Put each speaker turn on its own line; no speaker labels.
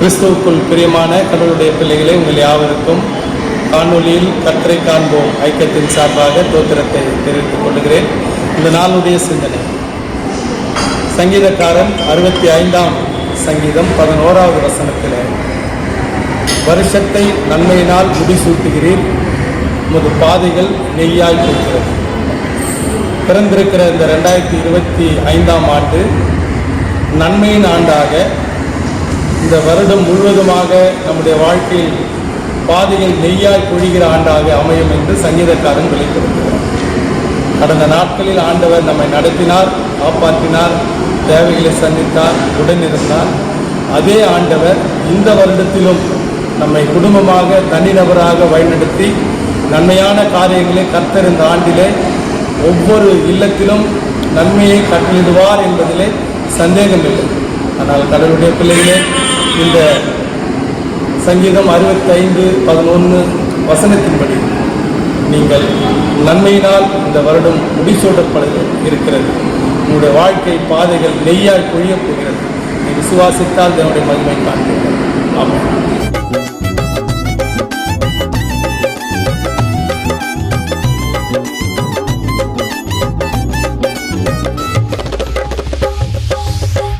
கிறிஸ்துவுக்குள் பிரியமான கடவுளுடைய பிள்ளைகளே உங்கள் யாவருக்கும் காணொலியில் கற்றை காண்போம். ஐக்கியத்தின் சார்பாக தோத்திரத்தை தெரிவித்துக் கொள்கிறேன். இந்த நாளுடைய சிந்தனை. சங்கீதக்காரன் அறுபத்தி ஐந்தாம் சங்கீதம் பதினோராவது வசனத்தில் வருஷத்தை நன்மையினால் முடிசூட்டுகிறீர் உமது பாதைகள் நெய்யாய் கொடுக்கிறது பிறந்திருக்கிற இந்த ரெண்டாயிரத்தி இருபத்தி ஐந்தாம் ஆண்டு நன்மையின் ஆண்டாக இந்த வருடம் முழுவதுமாக நம்முடைய வாழ்க்கையில் பாதையில் நெய்யாய் பொழிகிற ஆண்டாக அமையும் என்று சங்கீதக்காரன் விளைத்திருக்கிறார் கடந்த நாட்களில் ஆண்டவர் நம்மை நடத்தினார் காப்பாற்றினார் தேவைகளை சந்தித்தார் உடனிருந்தார் அதே ஆண்டவர் இந்த வருடத்திலும் நம்மை குடும்பமாக தனிநபராக வழிநடத்தி நன்மையான காரியங்களை கர்த்தர் இந்த ஆண்டிலே ஒவ்வொரு இல்லத்திலும் நன்மையை கட்டளிடுவார் என்பதிலே சந்தேகமில்லை. ஆனால் கடவுளுடைய பிள்ளைகளே இந்த சங்கீதம் அறுபத்தைந்து பதினொன்று வசனத்தின்படி நீங்கள் நன்மையினால் இந்த வருடம் முடிசூட்டப்பட இருக்கிறது. உங்களுடைய வாழ்க்கை பாதைகள் நெய்யால் பொழியப் போகிறது. விசுவாசித்தால் தன்னுடைய மகிமை காண்பீர்கள். ஆமாம்